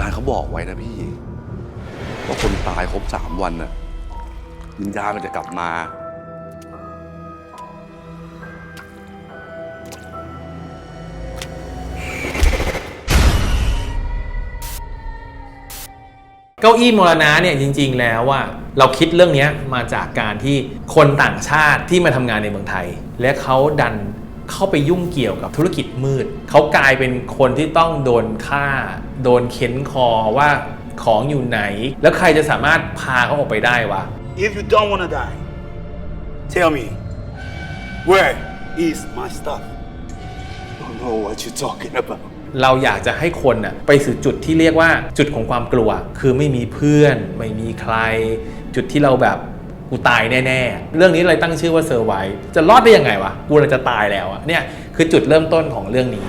ราณเขาบอกไว้นะพี่ว่าคนตายครบสามวันน่ะวิญญาณมันจะกลับมา เก้าอี้มรณะเนี่ยจริง ๆ แล้วว่าเราคิดเรื่องเนี้ยมาจากการที่คนต่างชาติที่มาทำงานในเมืองไทย และเขาดัน เข้าไปยุ่งเกี่ยวกับธุรกิจมืด เขากลายเป็นคนที่ต้องโดนฆ่า โดนเค้นคอว่าของอยู่ไหน แล้วใครจะสามารถพาเขาออกไปได้วะ If you don't want to die, tell me, where is my stuff? don't know what you're talking about. เราอยากจะให้คนน่ะไปสู่จุดที่เรียกว่าจุดของความกลัว คือไม่มีเพื่อน ไม่มีใคร จุดที่เราแบบ กูตายแน่ๆ เรื่องนี้เลยตั้งชื่อว่าเซอร์ไวจะรอดได้ยังไงวะ กูเราจะตายแล้วอะเนี่ยคือจุดเริ่มต้นของเรื่องนี้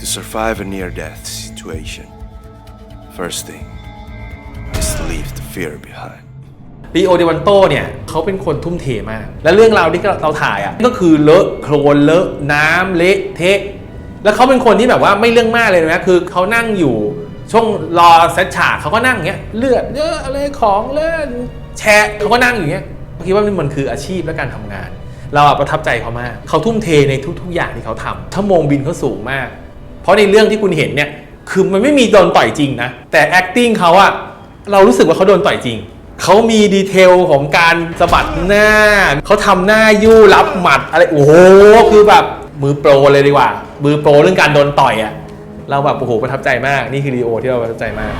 To survive a near death situation, first thing is to leave the fear behind. ลีโอเดวันโตเนี่ยเขาเป็นคนทุ่มเทมาก และเรื่องราวที่เราถ่ายอะก็คือเลอะโคลนเลอะน้ำเละเทะ แล้วเขาเป็นคนที่แบบว่าไม่เรื่องมากเลยนะคือเขานั่งอยู่ ช่วงรอเซตฉากเขาก็นั่งอย่างเงี้ยเลือดเยอะอะไรของเล่นแชะเขาก็นั่งอยู่อย่างเงี้ยคิดว่ามันคืออาชีพและการทำงาน เราประทับใจเขามากเขาทุ่มเทในทุก ๆ อย่างที่เขาทำชั่วโมงบินเขาสูงมาก เพราะในเรื่องที่คุณเห็นเนี่ยคือมันไม่มีโดนต่อยจริงนะแต่ acting เขาอะเรารู้สึกว่าเขาโดนต่อยจริงเขามีดีเทลของการสะบัดหน้า เขาทำหน้ายู่รับหมัดอะไร โอ้โห คือแบบมือโปรเลยดีกว่า มือโปรเรื่องการโดนต่อยอะ เราแบบโอ้โหประทับใจมากนี่คือดีโอที่เราประทับใจมาก